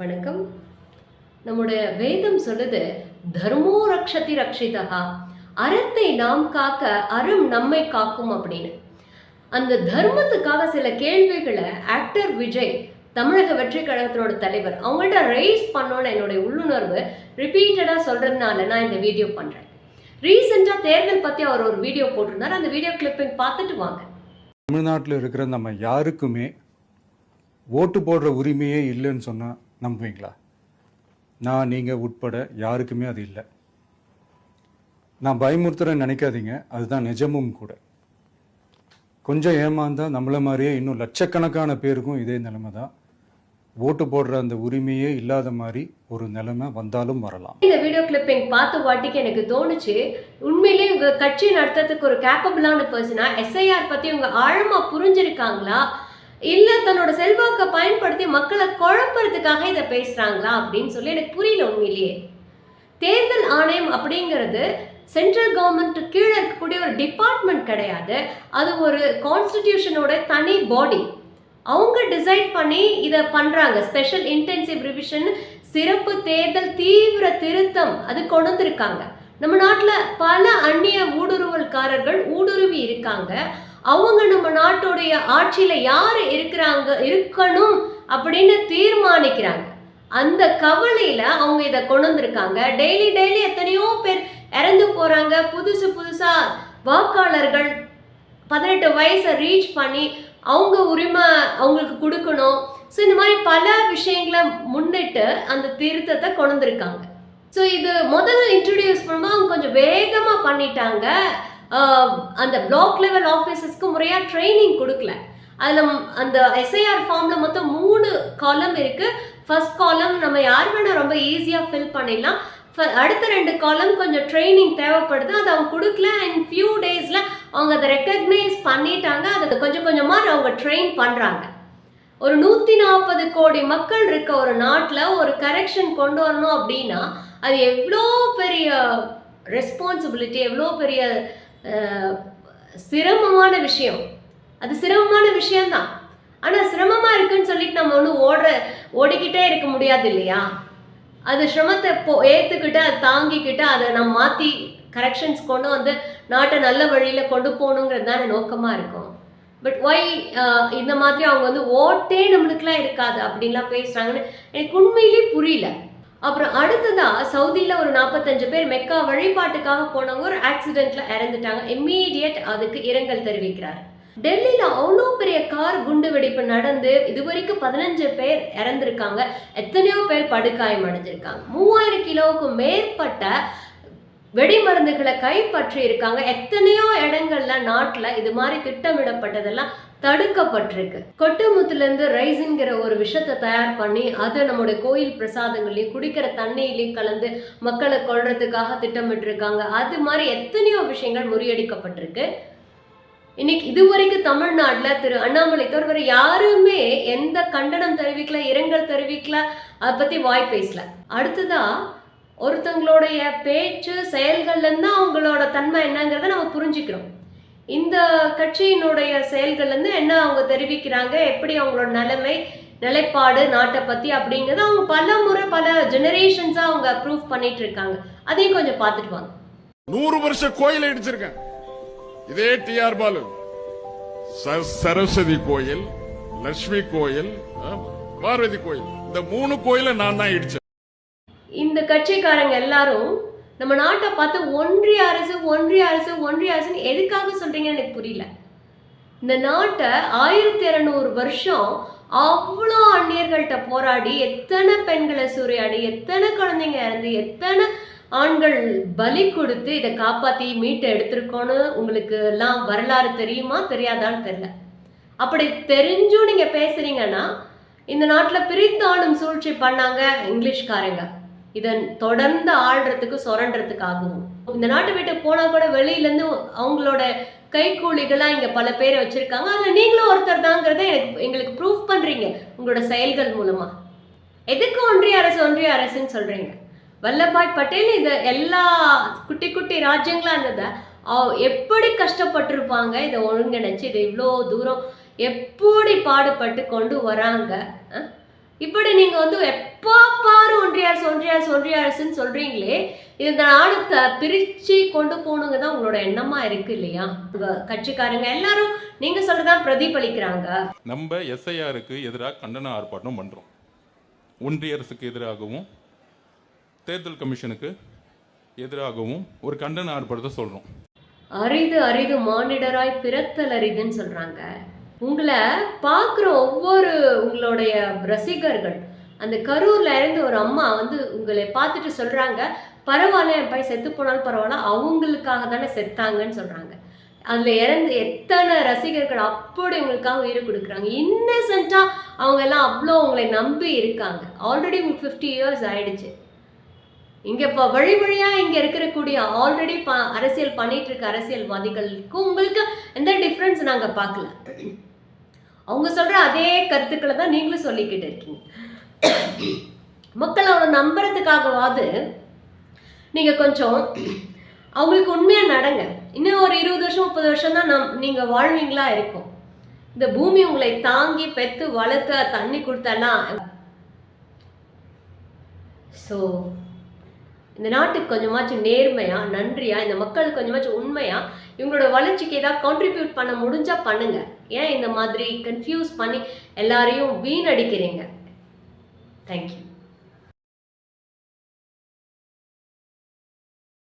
வணக்கம். நம்முடைய வேதம் சொல்லுது தர்மோ ரக்ஷதி ரக்ஷிதா அறத்தை நாம் காக்க அறம் நம்மை காக்கும் அப்படின்னு. அந்த தர்மத்துக்காக சில கேள்விகளை ஆக்டர் விஜய் தமிழக வெற்றி கழகத்தினோட தலைவர் அவங்கள்ட்ட ரைஸ் பண்ணோன்னு என்னுடைய உள்ளுணர்வு ரிப்பீட்டடாக சொல்கிறதுனால நான் இந்த வீடியோ பண்ணுறேன் ரீசெண்டாக தேர்தல் பற்றி அவர் ஒரு வீடியோ போட்டிருந்தார். அந்த வீடியோ கிளிப்பிங் பார்த்துட்டு வாங்க. தமிழ்நாட்டில் இருக்கிற நம்ம யாருக்குமே ஓட்டு போடுற உரிமையே இல்லைன்னு சொன்னால் நம்புவீங்களா? நான் நீங்கள் உட்பட யாருக்குமே அது இல்லை. நான் பயமுறுத்துறேன்னு நினைக்காதீங்க. அதுதான் நிஜமும் கூட. கொஞ்சம் ஏமாந்தா நம்மளை மாதிரியே இன்னும் லட்சக்கணக்கான பேருக்கும் இதே நிலைமை தான். ஓட்டு போடுற அந்த உரிமையே இல்லாத மாதிரி ஒரு நிலைமை வந்தாலும் வரலாம். இந்த வீடியோ கிளிப்பிங் பார்த்த வாட்டிக்கு எனக்கு தோணுச்சு. உண்மையிலேயே உங்க கட்சி நடத்துறதுக்கு ஒரு கேப்பபிளான பர்சனா எஸ்ஐஆர் பத்தி உங்க ஆழமா புரிஞ்சிருக்காங்களா? இல்ல தன்னோட செல்வாக்கை பயன்படுத்தி மக்களை குழப்பறதுக்காக இதை பேசுறாங்களா அப்படின்னு சொல்லி எனக்கு புரியல உண்மையிலேயே. தேர்தல் ஆணையம் அப்படிங்கிறது சென்ட்ரல் கவர்மெண்ட் கீழே இருக்கக்கூடிய ஒரு டிபார்ட்மெண்ட் கிடையாது. அது ஒரு கான்ஸ்டிடியூஷனோட தனி பாடி அவங்க டிசைட் பண்ணி இதை பண்றாங்க. ஸ்பெஷல் இன்டென்சிவ் ரிவிஷன் சிறப்பு தேர்தல் தீவிர திருத்தம் அது கொண்டு வந்திருக்காங்க. நம்ம நாட்டில் பல அந்நிய ஊடுருவல்காரர்கள் ஊடுருவி இருக்காங்க. அவங்க நம்ம நாட்டுடைய ஆட்சியில் யார் இருக்கிறாங்க இருக்கணும் அப்படின்னு தீர்மானிக்கிறாங்க. அந்த கவலையில் அவங்க இதை கொண்டு வந்திருக்காங்க. டெய்லி டெய்லி எத்தனையோ பேர் இறந்து போகிறாங்க புதுசு புதுசாக வாக்காளர்கள் பதினெட்டு வயசை ரீச் பண்ணி அவங்க உரிமை அவங்களுக்கு கொடுக்கணும். ஸோ இந்த மாதிரி பல விஷயங்களை முன்னிட்டு அந்த திருத்தத்தை கொண்டு வந்திருக்காங்க. ஸோ இது முதல்ல இன்ட்ரடியூஸ் பண்ணும்போது அவங்க கொஞ்சம் வேகமாக பண்ணிட்டாங்க. அந்த பிளாக் லெவல் ஆஃபீஸஸ்க்கு முறையாக ட்ரைனிங் கொடுக்கல. அதில் அந்த எஸ்ஐஆர் ஃபார்மில் மொத்தம் மூணு காலம் இருக்குது ஃபர்ஸ்ட் காலம் நம்ம யார் வேணால் ரொம்ப ஈஸியாக ஃபில் பண்ணிடலாம். ஃப- அடுத்த ரெண்டு காலம் கொஞ்சம் ட்ரைனிங் தேவைப்படுது. அதை அவங்க கொடுக்கல. அண்ட் ஃபியூ டேஸில் அவங்க அதை ரெக்கக்னைஸ் பண்ணிட்டாங்க. அதை கொஞ்சம் கொஞ்சமாக அவங்க ட்ரெயின் பண்ணுறாங்க ஒரு நூற்றி நாற்பது கோடி மக்கள் இருக்க ஒரு நாட்டில் ஒரு கரெக்ஷன் கொண்டு வரணும் அப்படின்னா அது எவ்வளோ பெரிய ரெஸ்பான்சிபிலிட்டி எவ்வளோ பெரிய சிரமமான விஷயம். அது சிரமமான விஷயம்தான். ஆனால் சிரமமாக இருக்குன்னு சொல்லிட்டு நம்ம ஒன்றும் ஓடுற ஓடிக்கிட்டே இருக்க முடியாது இல்லையா? அது சிரமத்தை போ ஏற்றுக்கிட்டு அதை தாங்கிக்கிட்டு அதை நம்ம மாற்றி கரெக்ஷன்ஸ் கொண்டு வந்து நாட்டை நல்ல வழியில் கொண்டு போகணுங்கிறது தானே நோக்கமாக இருக்கும். பட் ஒய் இந்த மாதிரி அவங்க வந்து ஓட்டே நம்மளுக்குலாம் இருக்காது அப்படின்லாம் பேசுகிறாங்கன்னு எனக்கு உண்மையிலே புரியல. அப்புறம் அடுத்ததா சவுதியில் ஒரு நாற்பத்தஞ்சு பேர் மெக்கா வழிபாட்டுக்காக போனவங்க ஒரு ஆக்சிடென்ட்ல இறந்துட்டாங்க. இம்மீடியட் அதுக்கு இரங்கல் தெரிவிக்கிறார். டெல்லியில் அவ்வளோ பெரிய கார் குண்டு வெடிப்பு நடந்து இது வரைக்கும் பதினஞ்சு பேர் இறந்துருக்காங்க. எத்தனையோ பேர் படுகாயம் அடைஞ்சிருக்காங்க. மூவாயிரம் கிலோவுக்கும் மேற்பட்ட வெடிமருந்துகளை கைப்பற்றி இருக்காங்க எத்தனையோ இடங்கள்ல நாட்டில் இது மாதிரி திட்டமிடப்பட்டதெல்லாம் தடுக்கப்பட்டிருக்கு. கொட்டுமுத்துலேருந்து ரைஸுங்கிற ஒரு விஷத்தை தயார் பண்ணி அதை நம்முடைய கோயில் பிரசாதங்களையும் குடிக்கிற தண்ணியிலையும் கலந்து மக்களை கொள்றதுக்காக திட்டமிட்டிருக்காங்க. அது மாதிரி எத்தனையோ விஷயங்கள் முறியடிக்கப்பட்டிருக்கு. இன்னைக்கு இதுவரைக்கும் தமிழ்நாட்டில் திரு அண்ணாமலை தவிர யாருமே எந்த கண்டனம் தெரிவிக்கல இரங்கல் தெரிவிக்கல அதை பற்றி வாய் பேசல. அடுத்ததா ஒருத்தவங்களுடைய பேச்சு செயல்கள்லேருந்து தான் அவங்களோட தன்மை என்னங்கிறத நம்ம புரிஞ்சுக்கிறோம். இந்த கட்சியினுடைய செயல்கள்லேருந்து என்ன அவங்க தெரிவிக்கிறாங்க? எப்படி அவங்களோட நிலைமை நிலைப்பாடு நாட்டை பற்றி அப்படிங்கிறத அவங்க பல முறை பல ஜெனரேஷன்ஸாக அவங்க ப்ரூவ் பண்ணிட்டு இருக்காங்க. அதையும் கொஞ்சம் பார்த்துட்டு வாங்க. நூறு வருஷ கோயில் இடிச்சிருக்கேன். இதே டிஆர் பாலு. சரஸ்வதி கோயில் லட்சுமி கோயில் பார்வதி கோயில். இந்த மூணு கோயிலை நான் தான் இடிச்சேன். இந்த கட்சிக்காரங்க எல்லாரும் நம்ம நாட்டை பார்த்து ஒன்றிய அரசு ஒன்றிய அரசு ஒன்றிய அரசுன்னு எதுக்காக சொல்றீங்கன்னு எனக்கு புரியல. இந்த நாட்டை ஆயிரத்தி இரநூறு வருஷம் அவ்வளோ அந்நியர்கள்ட்ட போராடி எத்தனை பெண்களை சூறையாடி எத்தனை குழந்தைங்க இறந்து எத்தனை ஆண்கள் பலி கொடுத்து இதை காப்பாற்றி மீட்டை எடுத்திருக்கோன்னு உங்களுக்கு எல்லாம் வரலாறு தெரியுமா தெரியாதான்னு தெரியல. அப்படி தெரிஞ்சும் நீங்கள் பேசுறீங்கன்னா இந்த நாட்டில் பிரித்தாளும் சூழ்ச்சி பண்ணாங்க இங்கிலீஷ்காரங்க. இதை தொடர்ந்து ஆள்றதுக்கு சுரண்டுறதுக்காகவும் இந்த நாட்டு வீட்டுக்கு போனால் கூட வெளியிலேருந்து அவங்களோட கைக்கூலிகளாக இங்கே பல பேரை வச்சுருக்காங்க. அதில் நீங்களும் ஒருத்தர் தாங்கிறத எனக்கு எங்களுக்கு ப்ரூஃப் பண்ணுறீங்க உங்களோட செயல்கள் மூலமாக எதுக்கு ஒன்றிய அரசு ஒன்றிய அரசுன்னு சொல்கிறீங்க வல்லபாய் பட்டேல் இதை எல்லா குட்டி குட்டி ராஜ்யங்களாக இருந்ததை அவ- எப்படி கஷ்டப்பட்டிருப்பாங்க? இதை ஒருங்கிணைச்சு இதை இவ்வளோ தூரம் எப்படி பாடுபட்டு கொண்டு வராங்க? ஆ இப்படி நீங்க வந்து எப்போ பாரு ஒன்றிய அரசு ஒன்றிய அரசு ஒன்றிய அரசுன்னு சொல்றீங்களே இது இந்த நாடு த- பிரிச்சு கொண்டு போகணுங்க தான் உங்களோட எண்ணமா இருக்கு இல்லையா? கட்சிக்காரங்க எல்லாரும் நீங்க சொல்றதான் பிரதிபலிக்கிறாங்க. நம்ம எஸ்ஐஆருக்கு எதிராக கண்டன ஆர்ப்பாட்டம் பண்ணுறோம் ஒன்றிய அரசுக்கு எதிராகவும் தேர்தல் கமிஷனுக்கு எதிராகவும் ஒரு கண்டன ஆர்ப்பாட்டத்தை சொல்கிறோம் அரிது அரிது மானிடராய் பிறத்தல் அரிதுன்னு சொல்றாங்க. உங்களை பார்க்குற ஒவ்வொரு உங்களுடைய ரசிகர்கள் அந்த கரூர்ல இருந்து ஒரு அம்மா வந்து உங்களை பார்த்துட்டு சொல்றாங்க பரவாயில்ல என் பையன் செத்து போனாலும் பரவாயில்ல அவங்களுக்காக தானே செத்தாங்கன்னு சொல்றாங்க. அதுல இறந்து எத்தனை ரசிகர்கள் அப்படி உங்களுக்காக உயிர் கொடுக்குறாங்க. இன்னசென்ட்டா அவங்க எல்லாம் அவ்வளோ உங்களை நம்பி இருக்காங்க. ஆல்ரெடி உங்களுக்கு ஃபிஃப்டி இயர்ஸ் ஆயிடுச்சு. இங்க இப்போ வழி வழியா இங்க இருக்கக்கூடிய ஆல்ரெடி ப அரசியல் பண்ணிட்டு இருக்க அரசியல்வாதிகளுக்கும் உங்களுக்கு எந்த டிஃப்ரென்ஸ் நாங்க பார்க்கல. அவங்க சொல்கிற அதே கருத்துக்களை தான் நீங்களும் சொல்லிக்கிட்டு இருக்கீங்க. மக்கள் அவனை நம்புறதுக்காகவாது நீங்கள் கொஞ்சம் அவங்களுக்கு உண்மையா நடங்க. இன்னும் ஒரு இருபது வருஷம் முப்பது வருஷம் தான் நம் நீங்கள் வாழ்வீங்களா இருக்கும். இந்த பூமி உங்களை தாங்கி பெத்து வளர்த்த தண்ணி கொடுத்தேன்னா ஸோ இந்த நாட்டுக்கு கொஞ்சமாச்சும் நேர்மையா நன்றியா இந்த மக்களுக்கு கொஞ்சமாச்சும் உண்மையா இவங்களோட வளர்ச்சிக்கு ஏதாவது கான்ட்ரிபியூட் பண்ண முடிஞ்சா பண்ணுங்க. ஏன் இந்த மாதிரி கன்ஃபியூஸ் பண்ணி எல்லாரையும் வீணடிக்கிறீங்க? தேங்க்யூ